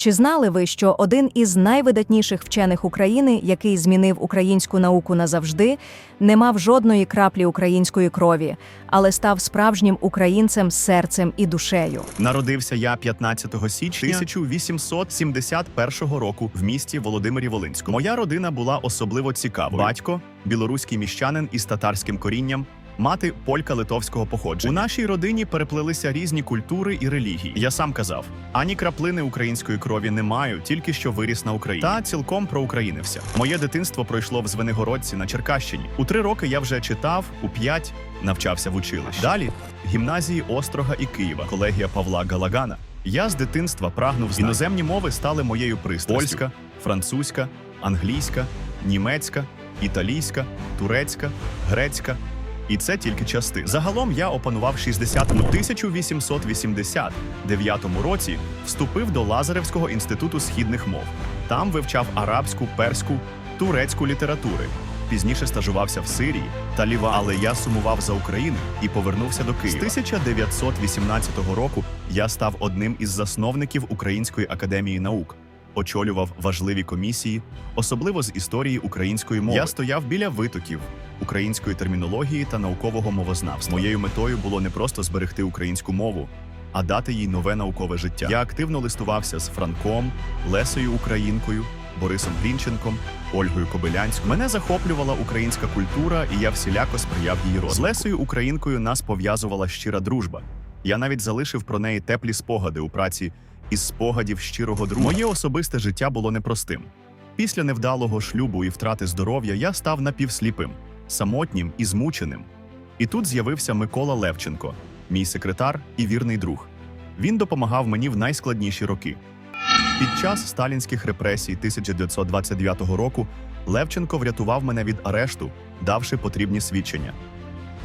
Чи знали ви, що один із найвидатніших вчених України, який змінив українську науку назавжди, не мав жодної краплі української крові, але став справжнім українцем серцем і душею? Народився я 15 січня 1871 року в місті Володимирі Волинському. Моя родина була особливо цікавою. Батько білоруський міщанин із татарським корінням. Мати полька литовського походження. У нашій родині переплелися різні культури і релігії. Я сам казав, ані краплини української крові не маю, тільки що виріс на Україні. Та цілком проукраїнився. Моє дитинство пройшло в Звенигородці на Черкащині. У три роки я вже читав, у п'ять навчався в училищі. Далі гімназії Острога і Києва, колегія Павла Галагана. Я з дитинства прагнув знань. іноземні мови стали моєю пристрастю. Польська, французька, англійська, німецька, італійська, турецька, грецька. І це тільки частина. Загалом я опанував 60 у 1889 році. Вступив до Лазаревського інституту східних мов. Там вивчав арабську, перську, турецьку літератури. Пізніше стажувався в Сирії та Ліва, але я сумував за Україну і повернувся до Києва. З 1918 року я став одним із засновників Української академії наук. Очолював важливі комісії, особливо з історії української мови. Я стояв біля витоків української термінології та наукового мовознавства. Моєю метою було не просто зберегти українську мову, а дати їй нове наукове життя. Я активно листувався з Франком, Лесою Українкою, Борисом Грінченком, Ольгою Кобилянською. Мене захоплювала українська культура, і я всіляко сприяв її розвитку. З Лесою Українкою нас пов'язувала щира дружба. Я навіть залишив про неї теплі спогади у праці із спогадів щирого друга. Моє особисте життя було непростим. Після невдалого шлюбу і втрати здоров'я я став напівсліпим, самотнім і змученим. І тут з'явився Микола Левченко, мій секретар і вірний друг. Він допомагав мені в найскладніші роки. Під час сталінських репресій 1929 року Левченко врятував мене від арешту, давши потрібні свідчення.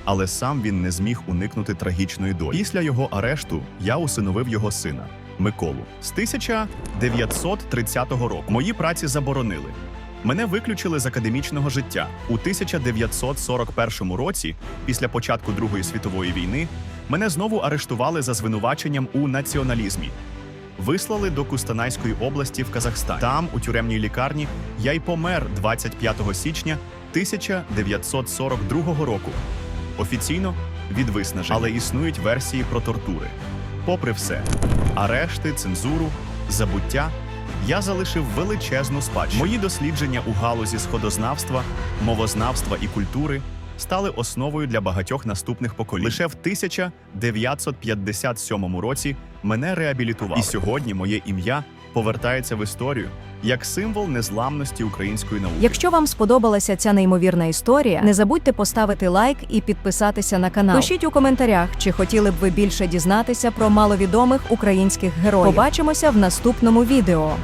Але сам він не зміг уникнути трагічної долі. Після його арешту я усиновив його сина Миколу. З 1930 року мої праці заборонили. Мене виключили з академічного життя у 1941 році, після початку Другої світової війни, мене знову арештували за звинуваченням у націоналізмі. Вислали до Кустанайської області в Казахстан. Там, у тюремній лікарні, я й помер 25 січня 1942 року. Офіційно від виснаження, але існують версії про тортури. Попри все, арешти, цензуру, забуття, я залишив величезну спадщину. Мої дослідження у галузі сходознавства, мовознавства і культури стали основою для багатьох наступних поколінь. Лише в 1957 році мене реабілітували. І сьогодні моє ім'я повертається в історію як символ незламності української науки. Якщо вам сподобалася ця неймовірна історія, не забудьте поставити лайк і підписатися на канал. Пишіть у коментарях, чи хотіли б ви більше дізнатися про маловідомих українських героїв. Побачимося в наступному відео.